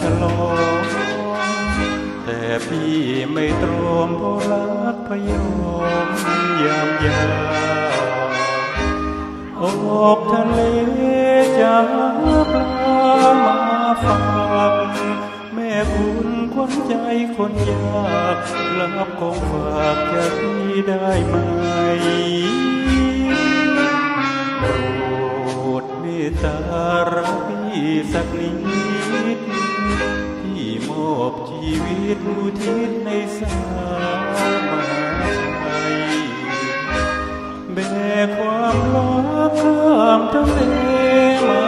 ฉลองแต่พี่ไม่ตรอมเพราะรักพยอมยามยาออกทะเลจะปลามาฟังแม่บุญคนใจคนยากลับของฝากจากพี่ได้ไหมโปรดเมตตารักพี่สักนิด ที่มอบชีวิตอุทิศในสามหาชัยแบกความรักข้ามทะเลมา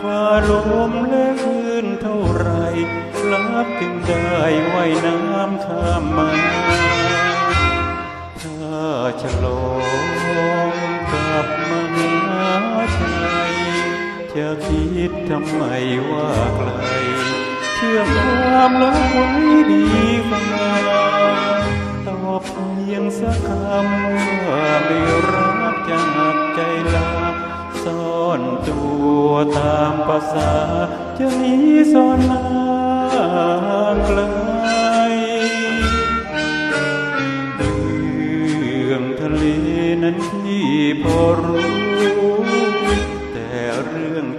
ฝ่าลมและคลื่นเท่าไรรักจึงได้ว่ายน้ำข้ามมาถ้าจะลอง จะคิดทำไมว่าไกล เชื่อมความรักไว้ดีกว่าตอบเพียงสักคำว่าไม่รักจะหักใจลาซ่อนตัวตามภาษาจะหนีซ่อนห่างไกล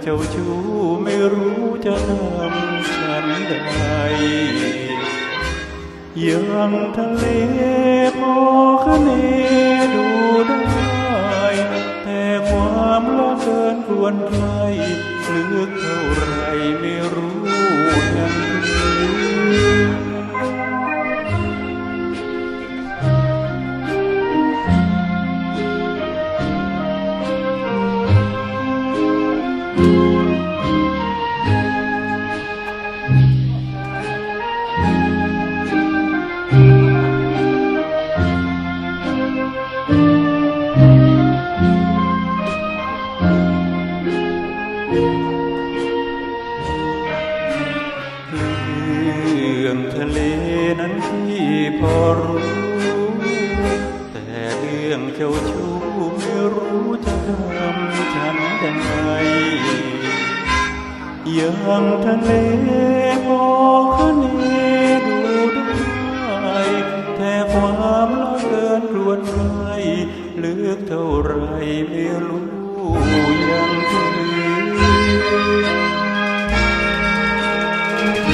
เจ้าชู้ไม่รู้จะทำฉันใดยังทะเลพอคะเนดูได้ แต่ความละเกินควรใครลึกเท่าไรไม่ รื่องทะเลนั้นพี่พอรู้ แต่เรื่องเจ้าชู้ไม่รู้จะทำฉันยังไงอยังทะเลพอคะเนดูได้แต่ความละเกินรวนไรลือกเท่าไรไม่รู้ยังคือ